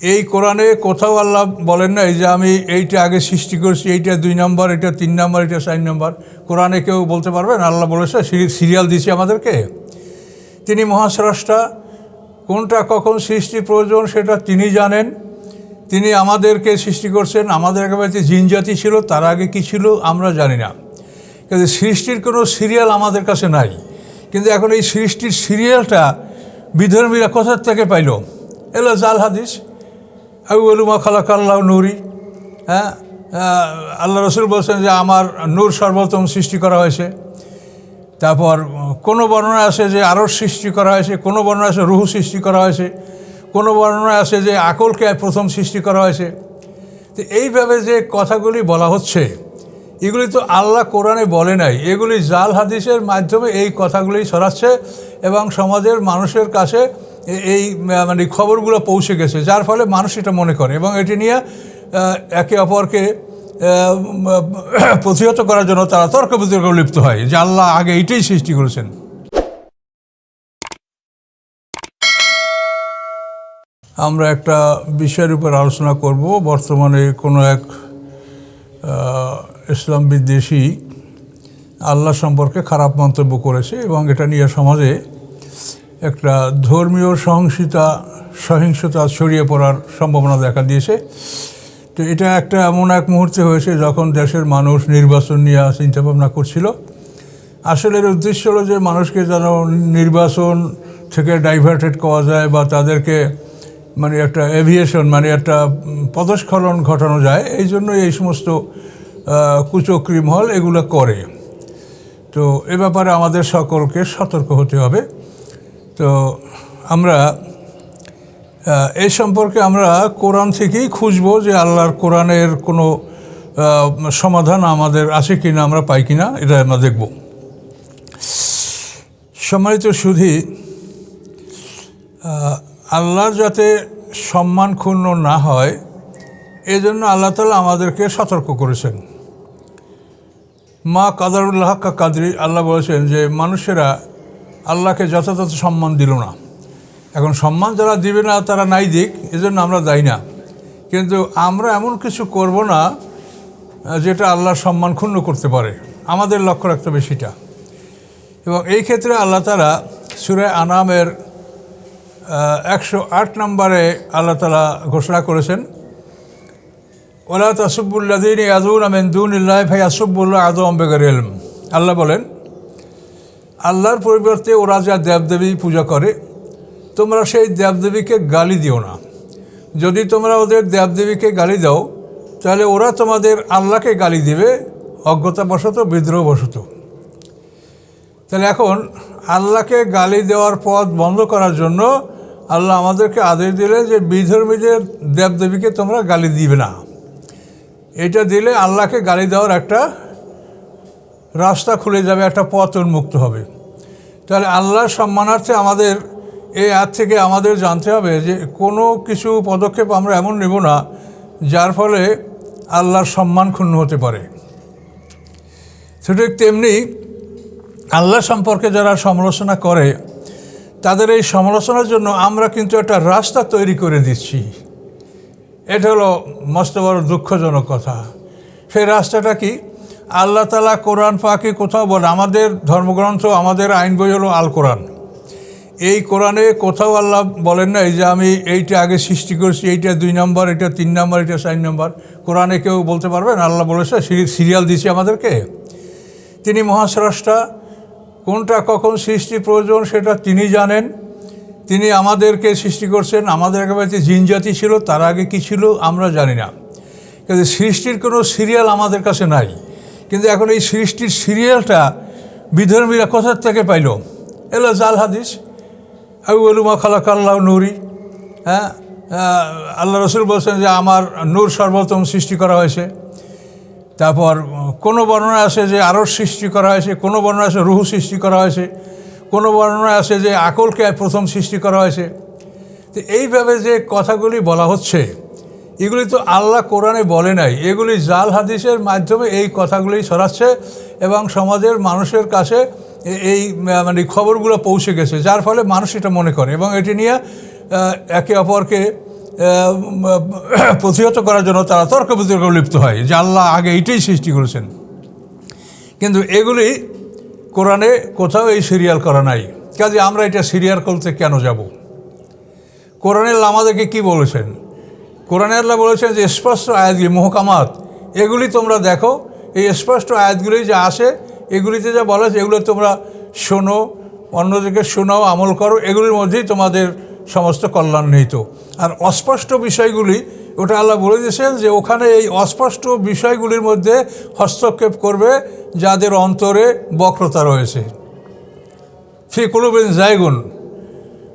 এই কোরআনে কোথাও আল্লাহ বলেন নাই যে আমি এইটা আগে সৃষ্টি করছি, এইটা দুই নম্বর, এটা তিন নম্বর, এটা চার নম্বর। কোরআনে কেউ বলতে পারবেন আল্লাহ বলেছে সিরিয়াল দিয়েছে আমাদেরকে। তিনি মহাস্রষ্টা। কোনটা কখন সৃষ্টি প্রয়োজন সেটা তিনি জানেন। তিনি আমাদেরকে সৃষ্টি করছেন। আমাদের একেবারে যে জিন জাতি ছিল, তার আগে কি ছিল আমরা জানি না। কিন্তু সৃষ্টির কোনো সিরিয়াল আমাদের কাছে নাই। কিন্তু এখন এই সৃষ্টির সিরিয়ালটা বিধর্মীরা কোথার থেকে পাইল? এলো জাল হাদিস। আউলুমা খালাকাল্লাহ নুরি হ্যাঁ? আল্লাহ রসুল বলছেন যে আমার নূর সর্বোত্তম সৃষ্টি করা হয়েছে। তারপর কোনো বর্ণনা আছে যে আরও সৃষ্টি করা হয়েছে, কোনো বর্ণনা আছে রুহু সৃষ্টি করা হয়েছে, কোনো বর্ণনা আছে যে আকলকে প্রথম সৃষ্টি করা হয়েছে। তো এইভাবে যে কথাগুলি বলা হচ্ছে, এগুলি তো আল্লাহ কোরআনে বলে নাই। এগুলি জাল হাদিসের মাধ্যমে এই কথাগুলি ছড়াচ্ছে এবং সমাজের মানুষের কাছে এই মানে খবরগুলো পৌঁছে গেছে, যার ফলে মানুষ এটা মনে করে এবং এটি নিয়ে একে অপরকে প্রতিহত করার জন্য তারা তর্ক বিতর্ক লিপ্ত হয় যে আল্লাহ আগে এইটাই সৃষ্টি করেছেন। আমরা একটা বিষয়ের উপর আলোচনা করব। বর্তমানে কোনো এক ইসলাম বিদ্বেষী আল্লাহ সম্পর্কে খারাপ মন্তব্য করেছে এবং এটা নিয়ে সমাজে একটা ধর্মীয় সহিংসতা সহিংসতা ছড়িয়ে পড়ার সম্ভাবনা দেখা দিয়েছে। তো এটা একটা এমন এক মুহূর্তে হয়েছে যখন দেশের মানুষ নির্বাচন নিয়ে চিন্তাভাবনা করছিল। আসলে এর উদ্দেশ্য হলো যে মানুষকে যেন নির্বাচন থেকে ডাইভার্টেড করা যায় বা তাদেরকে মানে একটা এভিয়েশন মানে একটা পদস্খলন ঘটানো যায়। এই জন্য এই সমস্ত আহ, কুচক্রি মহল এগুলো করে। তো এ ব্যাপারে আমাদের সকলকে সতর্ক হতে হবে। তো আমরা এই সম্পর্কে আমরা কোরআন থেকেই খুঁজবো যে আল্লাহর কোরআনের কোনো সমাধান আমাদের আছে কি না আমরা পাই কি না এটা আমরা দেখব। সম্মানিত সুধী আল্লাহর যাতে সম্মান ক্ষুণ্ণ না হয় এই জন্য আল্লাহ তালা আমাদেরকে সতর্ক করেছেন। মা কাদারুল্লাহ কাদরি, আল্লাহ বলেছেন যে, মানুষেরা আল্লাহকে যথাযথ সম্মান দিল না। এখন সম্মান যারা দিবে না, তারা নাই দিক এজন্য আমরা দায়ী না। কিন্তু আমরা এমন কিছু করব না, যেটা আল্লাহর সম্মান ক্ষুণ্ণ করতে পারে। আমাদের লক্ষ্য রাখতে হবে সেটা। এবং এই ক্ষেত্রে আল্লাহ তালা সুরে আনামের একশো আট নম্বরে আল্লাহ তালা ঘোষণা করেছেন ওলা তাসুবুল্লাদিন আদুন আমেন দুন ইল্লাহ ভাই আসুবুল্লাহ আদু আম্বেগার এলম আল্লাহ বলেন আল্লাহর পরিবর্তে ওরা যা দেবদেবী পূজা করে, তোমরা সেই দেবদেবীকে গালি দিও না। যদি তোমরা ওদের দেবদেবীকে গালি দাও, তাহলে ওরা তোমাদের আল্লাহকে গালি দিবে, অজ্ঞতাবশত, বিদ্রোহবশত। তাহলে এখন আল্লাহকে গালি দেওয়ার পথ বন্ধ করার জন্য আল্লাহ আমাদেরকে আদেশ দিলেন যে বিধর্মীদের দেবদেবীকে তোমরা গালি দিবে না। এটা দিলে আল্লাহকে গালি দেওয়ার একটা রাস্তা খুলে যাবে, একটা পথ উন্মুক্ত হবে। তাহলে আল্লাহর সম্মানার্থে আমাদের এই আজ থেকে আমাদের জানতে হবে যে কোনো কিছু পদক্ষেপ আমরা এমন নেব না, যার ফলে আল্লাহর সম্মান ক্ষুণ্ণ হতে পারে। ঠিক তেমনি আল্লাহ সম্পর্কে যারা সমালোচনা করে, তাদের এই সমালোচনার জন্য আমরা কিন্তু একটা রাস্তা তৈরি করে দিচ্ছি। এটা হলো মস্ত বড় দুঃখজনক কথা। সেই রাস্তাটা কি? আল্লাহ তালা কোরআন পাকে কোথাও বলে, আমাদের ধর্মগ্রন্থ, আমাদের আইন বই হলো আল কোরআন এই কোরআনে কোথাও আল্লাহ বলেন নাই যে আমি এইটা আগে সৃষ্টি করছি, এইটা দুই নম্বর, এটা তিন নম্বর, এটা চার নম্বর। কোরআনে কেউ বলতে পারবেন আল্লাহ বলেছে সিরিয়াল দিয়েছে আমাদেরকে। তিনি মহাস্রষ্টা, কোনটা কখন সৃষ্টি প্রয়োজন সেটা তিনি জানেন। তিনি আমাদেরকে সৃষ্টি করছেন, আমাদের একেবারে যে জিন জাতি ছিল, তার আগে কি ছিল আমরা জানি না। কিন্তু সৃষ্টির কোনো সিরিয়াল আমাদের কাছে নাই। কিন্তু এখন এই সৃষ্টির সিরিয়ালটা বিধর্মীরা কোথার থেকে পাইল? এলো জাল হাদিস আউলুমা খালাকাল্লাহ নুরি হ্যাঁ? আহ, আল্লাহ রসুল বলছেন যে আমার নূর সর্বোত্তম সৃষ্টি করা হয়েছে। তারপর কোনো বর্ণনা আছে যে আরও সৃষ্টি করা হয়েছে কোনো বর্ণনা আছে রুহু সৃষ্টি করা হয়েছে কোনো বর্ণনা আছে যে আকলকে প্রথম সৃষ্টি করা হয়েছে। তো এইভাবে যে কথাগুলি বলা হচ্ছে এগুলি তো আল্লাহ কোরআনে বলে নাই। এগুলি জাল হাদিসের মাধ্যমে এই কথাগুলি ছড়াচ্ছে এবং সমাজের মানুষের কাছে এই মানে খবরগুলো পৌঁছে গেছে, যার ফলে মানুষ এটা মনে করে এবং এটি নিয়ে একে অপরকে প্রতিহত করার জন্য তারা তর্ক বিতর্ক লিপ্ত হয় যে আল্লাহ আগে এইটাই সৃষ্টি করেছেন। কিন্তু এগুলি কোরআনে কোথাও এই সিরিয়াল করা নাই। কাজে আমরা এটা সিরিয়াল করতে কেন যাব? কোরআনের আল্লাহ আমাদেরকে কি বলেছেন? কোরআনে আল্লাহ বলেছেন যে, স্পষ্ট আয়াতগুলি, মোহকামাত, এগুলি তোমরা দেখো। এই স্পষ্ট আয়াতগুলি যা আসে, এগুলিতে যা বলা আছে, এগুলো তোমরা শোনো, অন্যদেরকে শোনাও, আমল করো, এগুলির মধ্যেই তোমাদের সমস্ত কল্যাণ নিহিত। আর অস্পষ্ট বিষয়গুলি, ওটা আল্লাহ বলে দিয়েছেন যে, ওখানে এই অস্পষ্ট বিষয়গুলির মধ্যে হস্তক্ষেপ করবে যাদের অন্তরে বক্রতা রয়েছে। ফি কুলুবিন জায়গুন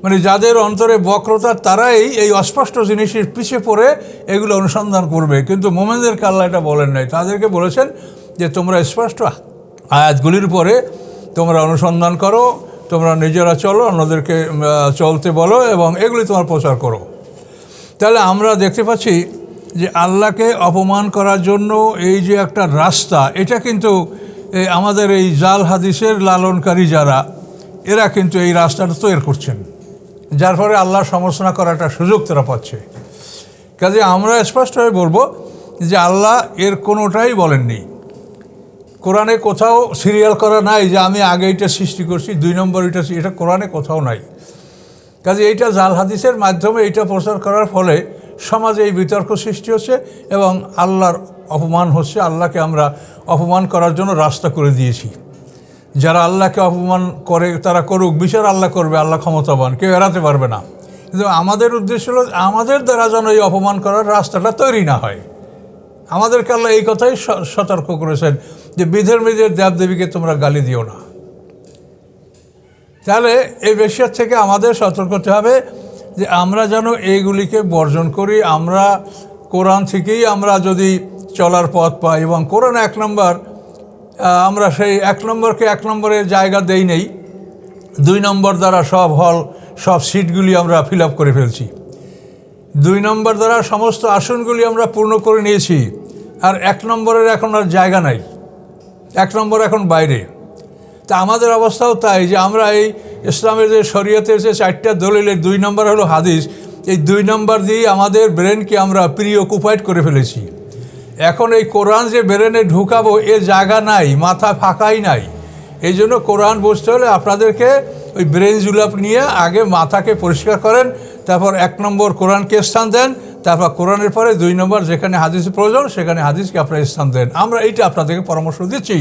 মানে যাদের অন্তরে বক্রতা, তারাই এই অস্পষ্ট জিনিসের পিছিয়ে পড়ে এগুলো অনুসন্ধান করবে। কিন্তু মোমেনদেরকে আল্লাহ এটা বলেন নাই। তাদেরকে বলেছেন যে, তোমরা স্পষ্ট আয়াতগুলির পরে তোমরা অনুসন্ধান করো, তোমরা নিজেরা চলো, অন্যদেরকে চলতে বলো এবং এগুলি তোমার প্রচার করো। তাহলে আমরা দেখতে পাচ্ছি যে, আল্লাহকে অপমান করার জন্য এই যে একটা রাস্তা, এটা কিন্তু আমাদের এই জাল হাদিসের লালনকারী যারা, এরা কিন্তু এই রাস্তাটা তৈরি করছেন। যার ফলে আল্লাহর সমালোচনা করার একটা সুযোগ তারা পাচ্ছে। কাজে আমরা স্পষ্টভাবে বলব যে আল্লাহ এর কোনোটাই বলেননি। কোরআনে কোথাও সিরিয়াল করা নাই যে আমি আগে এটা সৃষ্টি করছি, দুই নম্বর এটা এটা কোরআনে কোথাও নাই। কাজে এইটা জাল হাদিসের মাধ্যমে এইটা প্রচার করার ফলে সমাজে এই বিতর্ক সৃষ্টি হচ্ছে এবং আল্লাহর অপমান হচ্ছে, আল্লাহকে আমরা অপমান করার জন্য রাস্তা করে দিয়েছি। যারা আল্লাহকে অপমান করে, তারা করুক, বিচার আল্লাহ করবে, আল্লাহ ক্ষমতাবান, কেউ এড়াতে পারবে না। কিন্তু আমাদের উদ্দেশ্য হলো, আমাদের দ্বারা যেন এই অপমান করার রাস্তাটা তৈরি না হয়। আমাদেরকে আল্লাহ এই কথাই সতর্ক করেছেন যে বিধের মেয়েদের দেবদেবীকে তোমরা গালি দিও না। তাহলে এই বেশিয়ার থেকে আমাদের সতর্ক হতে হবে যে আমরা যেন এইগুলিকে বর্জন করি। আমরা কোরআন থেকেই আমরা যদি চলার পথ পাই এবং কোরআন এক নম্বর আমরা সেই এক নম্বরকে এক নম্বরের জায়গা দেই নেই। দুই নম্বর দ্বারা সব হল, সব সিটগুলি আমরা ফিল করে ফেলছি। দুই নম্বর দ্বারা সমস্ত আসনগুলি আমরা পূর্ণ করে নিয়েছি। আর এক নম্বরের এখন আর জায়গা নাই। এক নম্বর এখন বাইরে। তা আমাদের অবস্থাও তাই যে আমরা এই ইসলামের যে শরীয়তের যে চারটা দলিলের দুই নম্বর হলো হাদিস। এই দুই নম্বর দিয়ে আমাদের ব্রেনকে আমরা প্রি অকুপাইড করে ফেলেছি। এখন এই কোরআন যে ব্রেনে ঢুকাবো, এ জায়গা নাই, মাথা ফাঁকাই নাই। এই জন্য কোরআন বুঝতে হলে আপনাদেরকে ওই ব্রেন জুলাপ নিয়ে আগে মাথাকে পরিষ্কার করেন, তারপর এক নম্বর কোরআনকে স্থান দেন, তারপর কোরআনের পরে দুই নম্বর যেখানে হাদিসের প্রয়োজন, সেখানে হাদিসকে আপনারা স্থান দেন। আমরা এইটা আপনাদেরকে পরামর্শ দিচ্ছি।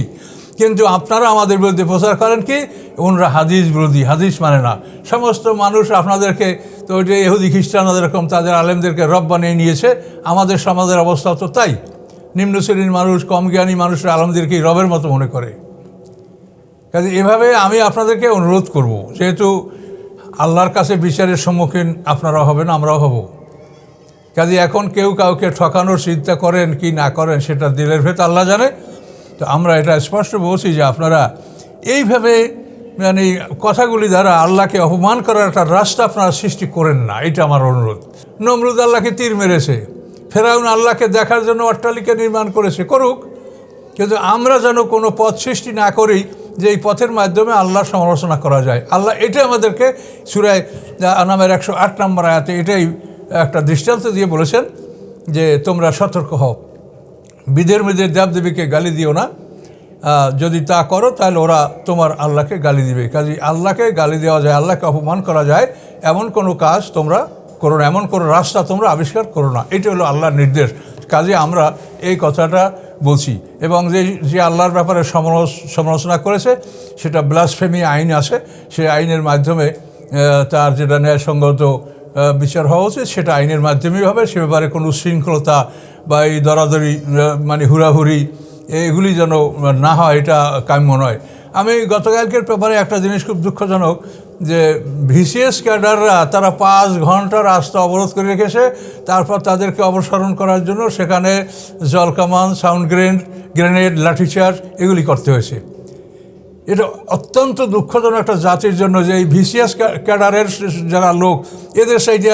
কিন্তু আপনারা আমাদের বিরুদ্ধে প্রচার করেন কি? ওনরা হাদিস বিরোধী, হাদিস মানে না। সমস্ত মানুষ আপনাদেরকে, তো ওই যে এহুদি খ্রিস্টান এরকম তাদের আলেমদেরকে রব বানিয়ে নিয়েছে, আমাদের সমাজের অবস্থা তো তাই। নিম্ন শ্রেণির মানুষ, কম জ্ঞানী মানুষরা আলমদেরকেই রবের মতো মনে করে? কাজে এভাবে আমি আপনাদেরকে অনুরোধ করব, যেহেতু আল্লাহর কাছে বিচারের সম্মুখীন আপনারা হবেন, আমরাও হব। কাজে এখন কেউ কাউকে ঠকানোর চিন্তা করেন কি না করেন, সেটা দিলের ভেত আল্লাহ জানে। তো আমরা এটা স্পষ্ট বলছি যে আপনারা এইভাবে মানে কথাগুলি দ্বারা আল্লাহকে অপমান করার একটা রাস্তা আপনারা সৃষ্টি করেন না, এটা আমার অনুরোধ। নমরুদ আল্লাহকে তীর মেরেছে। ফেরাউন আল্লাহকে দেখার জন্য অট্টালিকা নির্মাণ করেছে, করুক। কিন্তু আমরা যেন কোনো পথ সৃষ্টি না করি যে এই পথের মাধ্যমে আল্লাহর সমালোচনা করা যায়। আল্লাহ এটাই আমাদেরকে সুরায় নামের একশো আট নম্বর আয়াতে এটাই একটা দৃষ্টান্ত দিয়ে বলেছেন যে তোমরা সতর্ক হও। বিধের মেয়েদের দেবদেবীকে গালি দিও না। যদি তা করো তাহলে ওরা তোমার আল্লাহকে গালি দিবে। কাজে আল্লাহকে গালি দেওয়া যায়, আল্লাহকে অপমান করা যায়, এমন কোনো কাজ তোমরা করো না, এমন কোনো রাস্তা তোমরা আবিষ্কার করো না। এটা হলো আল্লাহর নির্দেশ। কাজে আমরা এই কথাটা বলছি। এবং যে যে আল্লাহর ব্যাপারে সমালোচ- সমালোচনা করেছে, সেটা ব্লাসফেমি আইন আছে। সেই আইনের মাধ্যমে তার যেটা ন্যায়সঙ্গত বিচার হওয়া উচিত, সেটা আইনের মাধ্যমেই হবে। সে ব্যাপারে কোনো শৃঙ্খলতা বা এই দরাদরি মানে হুড়াহুড়ি, এগুলি যেন না হয়, এটা কাম্য নয়। আমি গতকালকের পেপারে একটা জিনিস খুব দুঃখজনক যে ভিসিএস ক্যাডাররা তারা পাঁচ ঘণ্টা রাস্তা অবরোধ করে রেখেছে, তারপর তাদেরকে অপসারণ করার জন্য সেখানে জলকামান সাউন্ড গ্রেনেড গ্রেনেড, লাঠিচার্জ এগুলি করতে হয়েছে। এটা অত্যন্ত দুঃখজনক একটা জাতির জন্য যে এই ভিসিএস ক্যাডারের যারা লোক, এদের সাইডে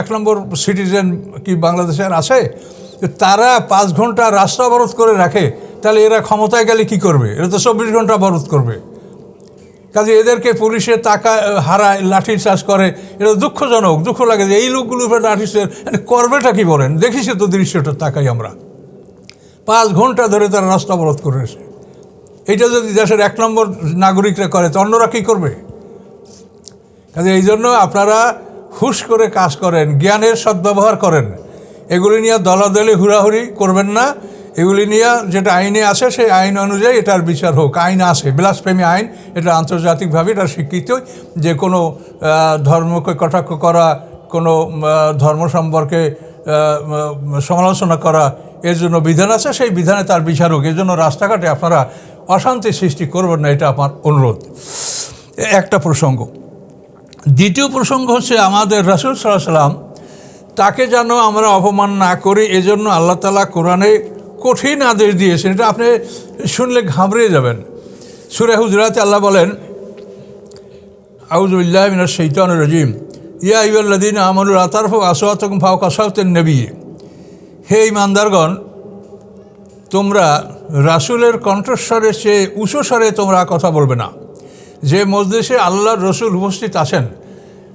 এক নম্বর সিটিজেন কি বাংলাদেশের আছে তারা পাঁচ ঘণ্টা রাস্তা অবরোধ করে রাখে, তাহলে এরা ক্ষমতায় গেলে কি করবে? এরা তো চব্বিশ ঘণ্টা অবরোধ করবে। কাজে এদেরকে পুলিশে টাকা হারায়, লাঠি চাষ করে, এটা দুঃখজনক, দুঃখ লাগে যে এই লোকগুলোর উপরে লাঠি মানে করবেটা কি বলেন? দেখিস তো দৃশ্যটা, তাকাই আমরা। পাঁচ ঘণ্টা ধরে তারা রাস্তা অবরোধ করেছে এটা যদি দেশের এক নম্বর নাগরিকরা করে, তো অন্যরা কী করবে? কাজে এই জন্য আপনারা হুশ করে কাজ করেন, জ্ঞানের সদ্ব্যবহার করেন। এগুলি নিয়ে দলাদলি, হুড়াহুড়ি করবেন না। এগুলি নিয়ে যেটা আইনে আছে, সেই আইন অনুযায়ী এটার বিচার হোক। আইন আছে, বিলাসপ্রেমী আইন, এটা আন্তর্জাতিকভাবে এটা স্বীকৃত যে কোনো ধর্মকে কটাক্ষ করা, কোনো ধর্ম সম্পর্কে সমালোচনা করা, এর জন্য বিধান আছে, সেই বিধানে তার বিচার হোক। এর জন্য রাস্তাঘাটে আপনারা অশান্তি সৃষ্টি করবেন না, এটা আমার অনুরোধ। একটা প্রসঙ্গ। দ্বিতীয় প্রসঙ্গ হচ্ছে আমাদের রাসুল সাল্লাহ সাল্লাম তাকে যেন আমরা অপমান না করি, এজন্য আল্লাহ তালা কোরআনে কঠিন আদেশ দিয়েছেন, এটা আপনি শুনলে ঘাবড়ে যাবেন। সুরে হুজরাতে আল্লাহ বলেন আউজুল্লাহ মিনার শৈতান রাজিম। ইয়া ইউল্লাদিন আমরুল আতারফ আসওয়াতম ফাও কাসাউতেন নবী হে ইমানদারগণ তোমরা রাসুলের কণ্ঠস্বরে সে উঁচু স্বরে তোমরা কথা বলবে না। যে মজলিসে আল্লাহর রসুল উপস্থিত আছেন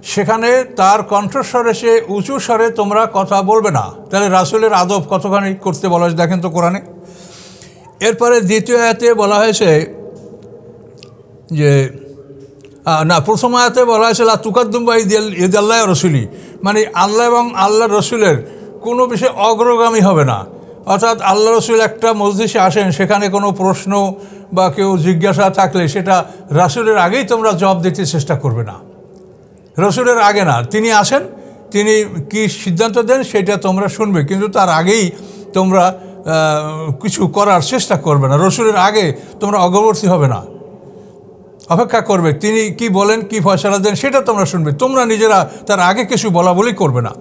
সেখানে তার কণ্ঠস্বরে সে উঁচু স্বরে তোমরা কথা বলবে না। তাহলে রাসুলের আদব কতখানি করতে বলা হয়েছে? দেখেন তো কোরআনে। এরপরে দ্বিতীয় আয়াতে বলা হয়েছে যে না, প্রথম আয়াতে বলা হয়েছে, লা বা ঈদ আল্লাহ রসুলি। মানে আল্লাহ এবং আল্লাহ রসুলের কোনো বিষয়ে অগ্রগামী হবে না। অর্থাৎ আল্লাহ রসুল একটা মসজিদে আসেন, সেখানে কোনো প্রশ্ন বা কেউ জিজ্ঞাসা থাকলে সেটা রাসুলের আগেই তোমরা জবাব দিতে চেষ্টা করবে না। রসুলের আগে না। তিনি আসেন, তিনি কি সিদ্ধান্ত দেন সেটা তোমরা শুনবে, কিন্তু তার আগেই তোমরা কিছু করার চেষ্টা করবে না। রসুলের আগে তোমরা অগ্রবর্তী হবে না। অপেক্ষা করবে, তিনি কি বলেন, কি ফয়সলা দেন সেটা তোমরা শুনবে। তোমরা নিজেরা তার আগে কিছু বলা বলি করবে না।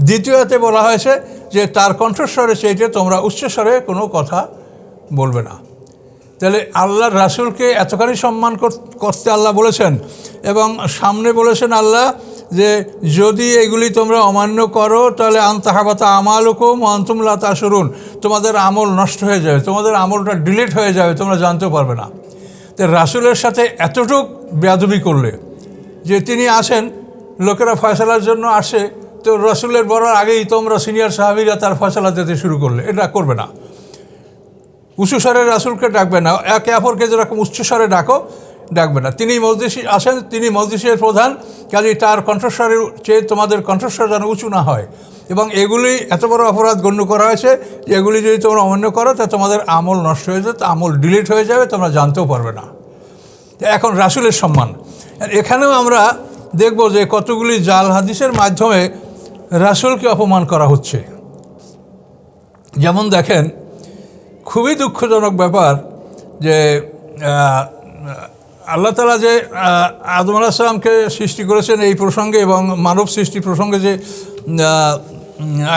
দ্বিতীয়তে বলা হয়েছে যে, তার কণ্ঠস্বরে সেইটা তোমরা উচ্চস্বরে কোনো কথা বলবে না। তাহলে আল্লাহর রাসুলকে এতখানি সম্মান কর- করতে আল্লাহ বলেছেন এবং সামনে বলেছেন আল্লাহ যে যদি এগুলি তোমরা অমান্য করো, তাহলে আন্তাহাবাতা আমালুকুম অন্তুমলা তাসরুন তোমাদের আমল নষ্ট হয়ে যাবে, তোমাদের আমলটা ডিলিট হয়ে যাবে, তোমরা জানতেও পারবে না। তো রাসুলের সাথে এতটুক বেয়াদবি করলে যে তিনি আসেন, লোকেরা ফয়সালার জন্য আসে, তো রসুলের বলার আগেই তোমরা সিনিয়র সাহাবিরা তার ফয়সালা দিতে শুরু করলে। এটা করবে না। উঁচু স্বরে রাসুলকে ডাকবে না। একে অপরকে যেরকম উচ্চ স্বরে ডাকো, ডাকবে না। তিনি মসজিদ আসেন, তিনি মসজিদের প্রধান। কাজে তার কণ্ঠস্বরের চেয়ে তোমাদের কণ্ঠস্বর যেন উঁচু না হয়। এবং এগুলি এত বড় অপরাধ গণ্য করা হয়েছে যে এগুলি যদি তোমরা অমান্য করো, তা তোমাদের আমল নষ্ট হয়ে যাবে, আমল ডিলিট হয়ে যাবে, তোমরা জানতেও পারবে না। এখন রাসুলের সম্মান। এখানেও আমরা দেখব যে কতগুলি জাল হাদিসের মাধ্যমে রাসুলকে অপমান করা হচ্ছে। যেমন দেখেন খুবই দুঃখজনক ব্যাপার যে আল্লাহ তালা যে আদম আলাহিসামকে সৃষ্টি করেছেন এই প্রসঙ্গে এবং মানব সৃষ্টি প্রসঙ্গে যে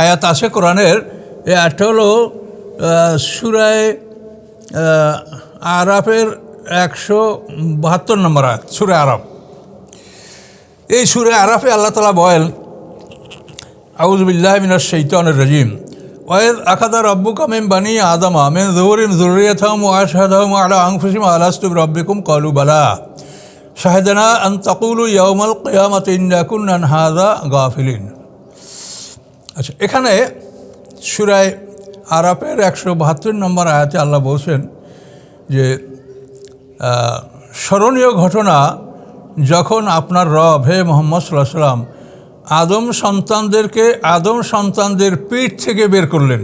আয়াত আছে কোরআনের, এই আয়াতটা হলো সুরায় আরাফের একশো বাহাত্তর নম্বর আয়াত সুরে আরব এই সুরে আরাফে আল্লাহ তালা বলেন আউজবিল্লাহ মিনার শৈতানের রাজিম। ওয়েদ আখাদা রব্বুকা মেম বানি আদামা মেন জহুরিন জুরিয়াথাম ও আশহাদাহম আলা আংফুসিম আলাস্তুব রব্বিকুম কলু বালা শাহেদানা আন তাকুলু ইয়াউমাল কিয়ামাত ইন্না কুন্নান হাদা গাফিলিন আচ্ছা এখানে সুরায় আরাপের একশো বাহাত্তর নম্বর আয়াতে আল্লাহ বলছেন যে স্মরণীয় ঘটনা যখন আপনার রব, হে মোহাম্মদ সাল্লাহ সাল্লাম আদম সন্তানদেরকে, আদম সন্তানদের পিঠ থেকে বের করলেন।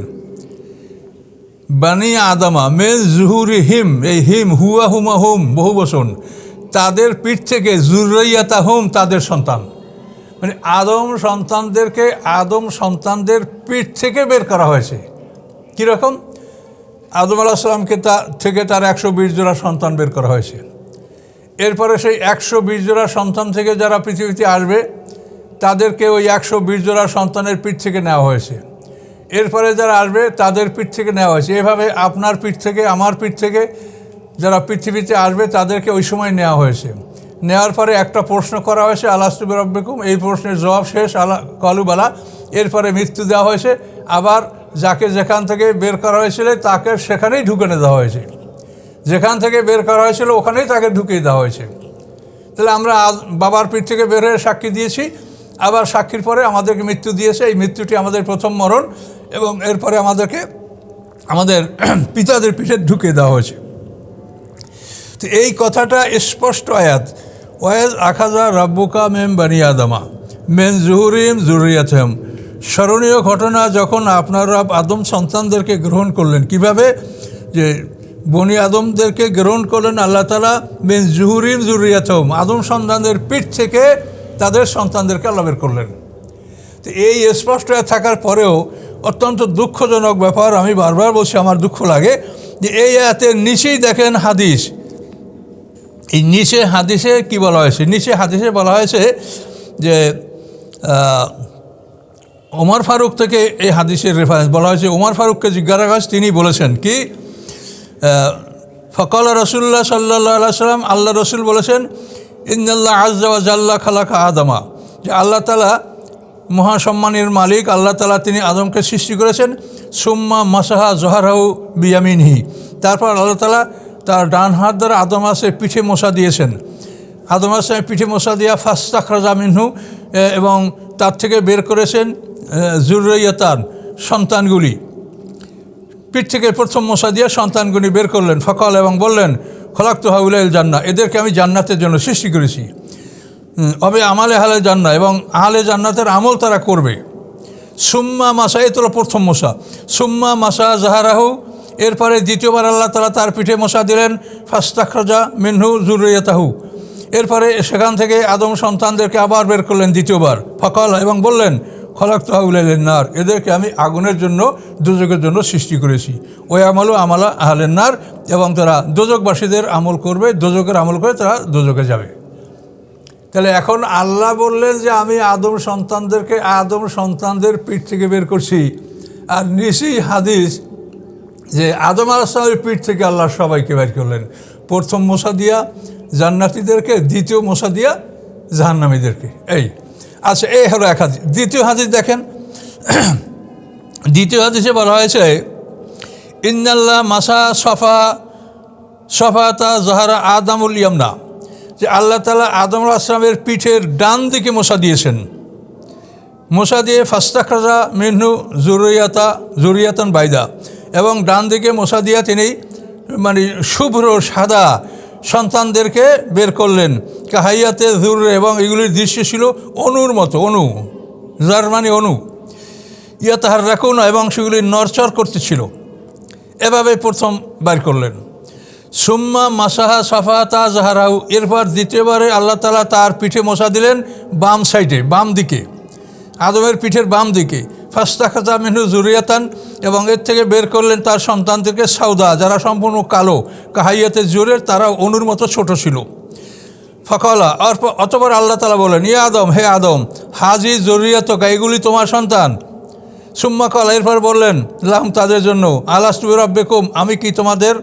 বানি আদামা, মেন জুহুরি হিম এই হিম হুয়া হুমা হুম, বহু বসন তাদের পিঠ থেকে জুরাইয়াতা হুম, তাদের সন্তান। মানে আদম সন্তানদেরকে, আদম সন্তানদের পিঠ থেকে বের করা হয়েছে। কীরকম আদম আলাহ সাল্লামকে তা, থেকে তার একশো বিশ জোড়া সন্তান বের করা হয়েছে। এরপরে সেই একশো বিশ জোড়া সন্তান থেকে যারা পৃথিবীতে আসবে তাদেরকে ওই একশো বিশ জোড়া সন্তানের পিঠ থেকে নেওয়া হয়েছে। এরপরে যারা আসবে, তাদের পিঠ থেকে নেওয়া হয়েছে। এভাবে আপনার পিঠ থেকে, আমার পিঠ থেকে যারা পৃথিবীতে আসবে, তাদেরকে ওই সময় নেওয়া হয়েছে। নেওয়ার পরে একটা প্রশ্ন করা হয়েছে আলাস্তুবে রব্বিকুম এই প্রশ্নের জবাব শেষ, আলা কলুবালা এরপরে মৃত্যু দেওয়া হয়েছে, আবার যাকে যেখান থেকে বের করা হয়েছিল, তাকে সেখানেই ঢুকে দেওয়া হয়েছে। যেখান থেকে বের করা হয়েছিল, ওখানেই তাকে ঢুকিয়ে দেওয়া হয়েছে। তাহলে আমরা বাবার পিঠ থেকে বের হয়ে সাক্ষী দিয়েছি। আবার সাক্ষীর পরে আমাদেরকে মৃত্যু দিয়েছে। এই মৃত্যুটি আমাদের প্রথম মরণ এবং এরপরে আমাদেরকে আমাদের পিতাদের পিঠে ঢুকে দেওয়া হয়েছে। তো এই কথাটা স্পষ্ট আয়াত। ওয়াজ আখাজা রাব্বুকা মেম বানি আদামা, মেন জুহুরিম জুরিয়াতহম স্মরণীয় ঘটনা যখন আপনার আদম সন্তানদেরকে গ্রহণ করলেন, কীভাবে? যে বনি আদমদেরকে গ্রহণ করলেন আল্লাহ তালা মেন জুহুরিম জুরিয়াতহম আদম সন্তানদের পিঠ থেকে তাদের সন্তানদেরকে আল্লাহ বের করলেন। তো এই স্পষ্ট থাকার পরেও অত্যন্ত দুঃখজনক ব্যাপার, আমি বারবার বলছি আমার দুঃখ লাগে, যে এই আয়াতের নিচেই দেখেন হাদিস। এই নিচে হাদিসে কি বলা হয়েছে? নিচে হাদিসে বলা হয়েছে যে ওমর ফারুক থেকে এই হাদিসের রেফারেন্স বলা হয়েছে। ওমর ফারুককে জিজ্ঞাসা করেছে তিনি বলেছেন কি ফকল রসুল্লাহ সাল্লাহ সাল্লাম আল্লাহ রসুল বলেছেন ইন্দাল্লাহ আজ্জা জাল্লা খালাকা আদমা। যে আল্লাহ তালা মহাসম্মানের মালিক, আল্লাহ তালা তিনি আদমকে সৃষ্টি করেছেন। সুম্মা মাসাহা জহারাহু বিয়ামিনহি। তারপর আল্লাহ তালা তার ডান হাত দ্বারা আদম আসে পিঠে মশা দিয়েছেন। আদম আসে পিঠে মশা দিয়া ফাস্তাখরাজা মিনহু এবং তার থেকে বের করেছেন জুরইয়াতান সন্তানগুলি। পিঠ থেকে প্রথম মশা দিয়ে সন্তানগুলি বের করলেন। ফকল এবং বললেন খলাক্ত হাউলাইল জান্না এদেরকে আমি জান্নাতের জন্য সৃষ্টি করেছি। হবে আমালে হালে জান্না এবং আহলে জান্নাতের আমল তারা করবে। সুম্মা মাসা এ তোলা প্রথম মশা। সুম্মা মাসা জাহারাহু, এরপরে দ্বিতীয়বার আল্লাহ তালা তার পিঠে মশা দিলেন, ফাস্তাখরাজা মিনহু জুরিয়াতাহু এরপরে সেখান থেকে আদম সন্তানদেরকে আবার বের করলেন দ্বিতীয়বার। ফকল, এবং বললেন খলাক তাহুলেন নার। এদেরকে আমি আগুনের জন্য দুযোগের জন্য সৃষ্টি করেছি। ওই আমলও আমালা আহলেন নার এবং তারা দোজকবাসীদের আমল করবে দোজকের আমল করে তারা দোজকে যাবে। তাহলে এখন আল্লাহ বললেন যে, আমি আদম সন্তানদেরকে, আদম সন্তানদের পিঠ থেকে বের করছি। আর নিশি হাদিস যে, আদম আলাহামের পিঠ থেকে আল্লাহ সবাইকে বের করলেন। প্রথম মশা দিয়া জান্নাতিদেরকে, দ্বিতীয় মশা দিয়া জাহান্নামীদেরকে। এই আচ্ছা এই হলো এক হাদিস। দ্বিতীয় হাদিস দেখেন। দ্বিতীয় হাদিসে বলা হয়েছে, ইন্নাল্লাহ মাসা সফা, সফাতা জহারা আদামুল ইয়ামনা। যে আল্লাহ তালা আদম আসলামের পিঠের ডান দিকে মশা দিয়েছেন। মশা দিয়ে ফাস্তাখাজা মিহনু জুরিয়াতা জুরিয়াতন বাইদা। এবং ডান দিকে মশা দিয়া তিনি মানে শুভ্র, সাদা সন্তানদেরকে বের করলেন। কাহাইয়াতে জুর এবং এগুলির দৃশ্য ছিল অনুর মতো, অনু যার মানে অনু। ইয়া তাহার রাখুন এবং সেগুলি নরচর করতেছিল। এভাবে প্রথম বার করলেন। সুম্মা মাসাহা সাফাতা জাহারাউ এরপর দ্বিতীয়বারে আল্লাহ তালা তার পিঠে মশা দিলেন বাম সাইডে, বাম দিকে, আদমের পিঠের বাম দিকে। ফাস্তাখাতা মেনু জুরিয়াতান, এবং এর থেকে বের করলেন তার সন্তানদেরকে সাউদা, যারা সম্পূর্ণ কালো। কাহাইয়াতে জোরের তারা অনুর মতো ছোট ছিল। ফকলা অতপর আল্লাহ তালা বলেন ইয়ে আদম, হে আদম, হাজি জরুরিয়াতকা এগুলি তোমার সন্তান? সুম্মা কল, এরপর বললেন, লাম, তাদের জন্য, আলাস্তু রব্বেকুম, আমি কি তোমাদের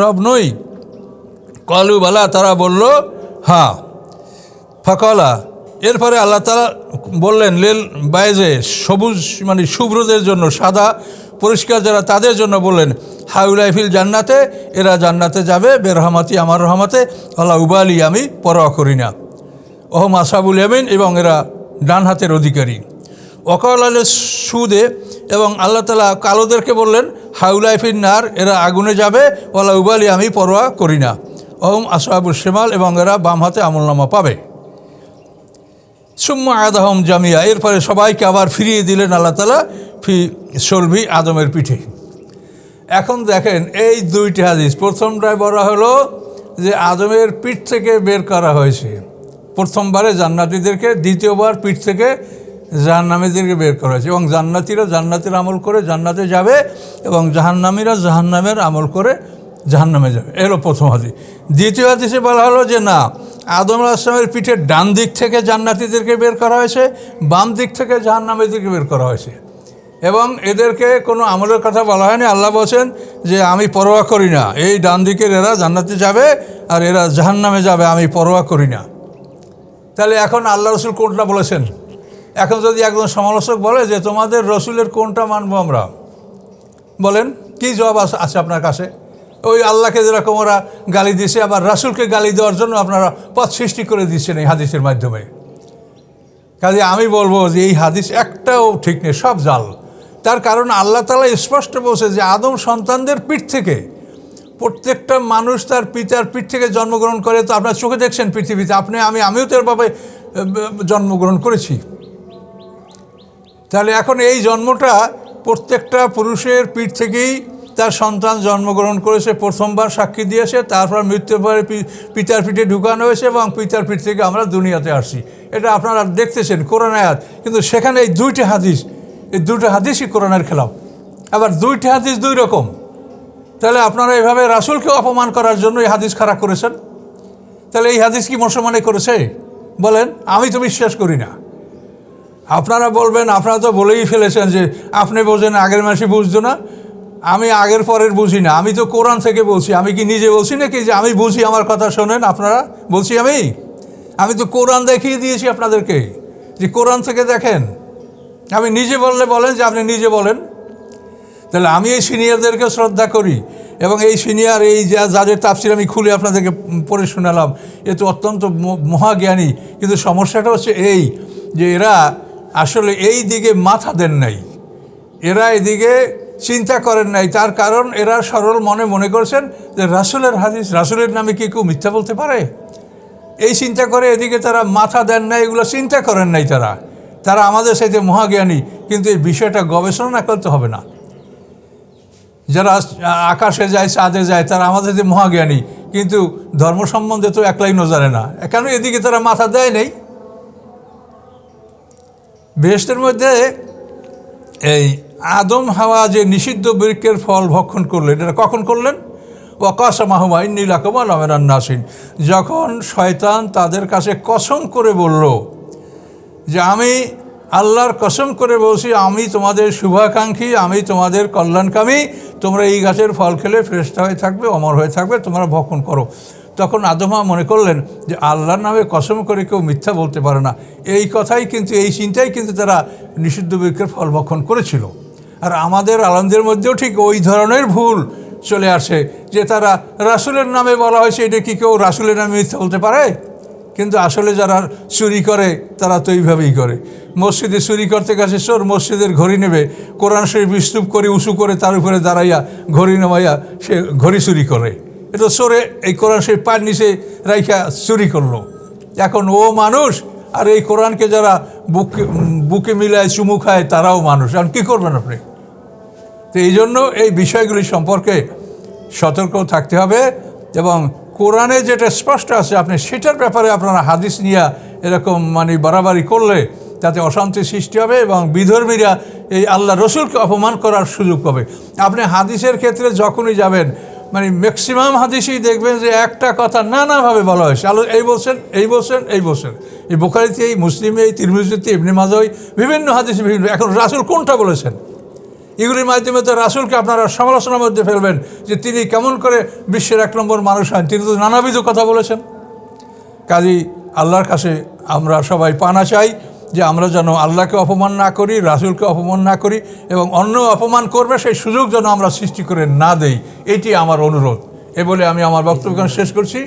রব নই? কলু, বালা, তারা বলল হ্যাঁ ফকলা, এরপরে আল্লাহ তালা বললেন, লেল বাইজে, সবুজ মানে শুভ্রদের জন্য, সাদা, পরিষ্কার যারা তাদের জন্য বললেন হাউলাইফিল জান্নাতে, এরা জান্নাতে যাবে বের রহমাতি আমার রহমাতে, আল্লাহ উবালি আমি পরোয়া করি না। ওহম আসাবুল ইয়ামিন, এবং এরা ডান হাতের অধিকারী। অকাল আলের সুদে, এবং আল্লাহ তালা কালোদেরকে বললেন হাউলাইফিন নার, এরা আগুনে যাবে ওলা উবালি আমি পরোয়া করি না। ওহম আসাবুল শেমাল, এবং এরা বাম হাতে আমলনামা পাবে। সুম্মা আদাহম জামিয়া, এরপরে সবাইকে আবার ফিরিয়ে দিলেন আল্লাহ তালা ফি সলভি আদমের পিঠে। এখন দেখেন, এই দুইটি হাদিস। প্রথমটায় বলা হলো যে আদমের পিঠ থেকে বের করা হয়েছে। প্রথমবারে জান্নাতিদেরকে, দ্বিতীয়বার পিঠ থেকে জাহান্নামীদেরকে বের করা হয়েছে। এবং জান্নাতিরা জান্নাতের আমল করে জান্নাতে যাবে এবং জাহান্নামীরা জাহান্নামের আমল করে জাহান্নামে যাবে। এ হলো প্রথম হাদিস। দ্বিতীয় হাদিসে বলা হলো যে না, আদম আসলামের পিঠের ডান দিক থেকে জান্নাতিদেরকে বের করা হয়েছে, বাম দিক থেকে জাহান্নামীদেরকে বের করা হয়েছে। এবং এদেরকে কোনো আমলের কথা বলা হয়নি। আল্লাহ বলছেন যে, আমি পরোয়া করি না। এই ডান দিকের এরা জান্নাতে যাবে আর এরা জাহান্নামে যাবে। আমি পরোয়া করি না। তাহলে এখন আল্লাহ রসুল কোনটা বলেছেন? এখন যদি একজন সমালোচক বলে যে, তোমাদের রসুলের কোনটা মানবো আমরা? বলেন, কি জবাব আছে আপনার কাছে? ওই আল্লাহকে যেরকম ওরা গালি দিয়েছে আবার রাসুলকে গালি দেওয়ার জন্য আপনারা পথ সৃষ্টি করে দিচ্ছেন এই হাদিসের মাধ্যমে। কাজে আমি বলব যে, এই হাদিস একটাও ঠিক নেই, সব জাল। তার কারণ আল্লাহ তালা স্পষ্ট বলছে যে আদম সন্তানদের পিঠ থেকে, প্রত্যেকটা মানুষ তার পিতার পিঠ থেকে জন্মগ্রহণ করে। তো আপনার চোখে দেখছেন পৃথিবীতে, আপনি, আমি, আমিও তো এরভাবে জন্মগ্রহণ করেছি। তাহলে এখন এই জন্মটা প্রত্যেকটা পুরুষের পিঠ থেকেই তার সন্তান জন্মগ্রহণ করেছে। প্রথমবার সাক্ষী দিয়েছে, তারপর মৃত্যুর পরে পিতার পিঠে ঢুকানো হয়েছে এবং পিতার পিঠ থেকে আমরা দুনিয়াতে আসছি। এটা আপনারা দেখতেছেন, কোরআন আয়াত। কিন্তু সেখানে এই দুইটি হাদিস এই দুটো হাদিসই কোরআনের খেলাফ। আবার দুইটি হাদিস দুই রকম। তাহলে আপনারা এভাবে রাসূলকে অপমান করার জন্য এই হাদিস খারাপ করেছেন? তাহলে এই হাদিস কি মুসলমানে করেছে? বলেন, আমি তো বিশ্বাস করি না। আপনারা বলবেন, আপনারা তো বলেই ফেলেছেন যে আপনি বোঝেন আগের মাসে বুঝতো না। আমি আগের পরের বুঝি না। আমি তো কোরআন থেকে বলছি। আমি কি নিজে বলছি নাকি যে আমি বুঝি আমার কথা শোনেন আপনারা? বলছি আমি। আমি তো কোরআন দেখিয়ে দিয়েছি আপনাদেরকে। যে কোরআন থেকে দেখেন। আমি নিজে বললে বলেন যে আপনি নিজে বলেন। তাহলে আমি এই সিনিয়রদেরকে শ্রদ্ধা করি এবং এই সিনিয়র, এই যা, যাদের তাফসির আমি খুলে আপনাদেরকে পড়ে শোনালাম, এ তো অত্যন্ত মহাজ্ঞানী। কিন্তু সমস্যাটা হচ্ছে এই যে এরা আসলে এই দিকে মাথা দেন নাই। এরা এদিকে চিন্তা করেন নাই। তার কারণ এরা সরল মনে মনে করছেন যে রাসুলের হাদিস, রাসুলের নামে কি কেউ মিথ্যা বলতে পারে? এই চিন্তা করে এদিকে তারা মাথা দেন নাই, এগুলো চিন্তা করেন নাই তারা। তারা আমাদের সাথে মহাজ্ঞানী, কিন্তু এই বিষয়টা গবেষণা না করতে হবে না। যারা আকাশে যায়, চাঁদে যায়, তারা আমাদের যে মহাজ্ঞানী, কিন্তু ধর্ম সম্বন্ধে তো একলাই নজারে না। কেন এদিকে তারা মাথা দেয় নেই? বেহেস্তের মধ্যে এই আদম হাওয়া যে নিষিদ্ধ বৃক্ষের ফল ভক্ষণ করলেন, এটা কখন করলেন? ওয়াকাসা মাহমাইন নীলাকমা নামেরান নাসিন যখন শয়তান তাদের কাছে কসম করে বলল যে আমি আল্লাহর কসম করে বলছি, আমি তোমাদের শুভাকাঙ্ক্ষী, আমি তোমাদের কল্যাণকামী, তোমরা এই গাছের ফল খেলে ফ্রেশটা হয়ে থাকবে, অমর হয়ে থাকবে, তোমরা ভক্ষণ করো। তখন আদমা মনে করলেন যে আল্লাহর নামে কসম করে কেউ মিথ্যা বলতে পারে না। এই কথাই কিন্তু, এই চিন্তাই কিন্তু তারা নিষিদ্ধ বৃক্ষের ফল ভক্ষণ করেছিল। আর আমাদের আলমদের মধ্যেও ঠিক ওই ধরনের ভুল চলে আসে, যে তারা রাসুলের নামে বলা হয়েছে, এটা কি কেউ রাসুলের নামে মিথ্যা বলতে পারে? কিন্তু আসলে যারা চুরি করে, তারা তো এইভাবেই করে। মসজিদে চুরি করতে গেছে, চোর মসজিদের ঘড়ি নেবে। কোরআন শরীফ বিস্তুপ করে, উঁচু করে, তার উপরে দাঁড়াইয়া ঘড়ি নামাইয়া সে ঘড়ি চুরি করে। এটা চোরে এই কোরআন শরীফ পায়ের নিচে রাইখা চুরি করল। এখন ও মানুষ, আর এই কোরআনকে যারা বুকে বুকে মিলায়, চুমু খায়, তারাও মানুষ। এখন কী করবেন আপনি? তো এই জন্য এই বিষয়গুলি সম্পর্কে সতর্ক থাকতে হবে এবং কোরআনে যেটা স্পষ্ট আছে, আপনি সেটার ব্যাপারে আপনারা হাদিস নিয়ে এরকম মানে বাড়াবাড়ি করলে তাতে অশান্তি সৃষ্টি হবে এবং বিধর্মীরা এই আল্লাহ রসুলকে অপমান করার সুযোগ পাবে। আপনি হাদিসের ক্ষেত্রে যখনই যাবেন মানে ম্যাক্সিমাম হাদিসই দেখবেন যে একটা কথা নানাভাবে বলা হয়েছে। আলো, এই বলছেন এই বলছেন এই বলছেন। এই বোখারিতে এই মুসলিমে এই তিরমিজিতে ইবনে মাজাই বিভিন্ন হাদিসে বিভিন্ন, এখন রাসুল কোনটা বলেছেন? এগুলির মাধ্যমে তো রাসুলকে আপনারা সমালোচনার মধ্যে ফেলবেন যে তিনি কেমন করে বিশ্বের এক নম্বর মানুষ হন। তিনি তো নানাবিধ কথা বলেছেন। কাজী আল্লাহর কাছে আমরা সবাই পানা চাই যে আমরা যেন আল্লাহকে অপমান না করি, রাসুলকে অপমান না করি এবং অন্য অপমান করবে, সেই সুযোগ যেন আমরা সৃষ্টি করে না দেই। এটি আমার অনুরোধ। এ বলে আমি আমার বক্তব্য শেষ করছি।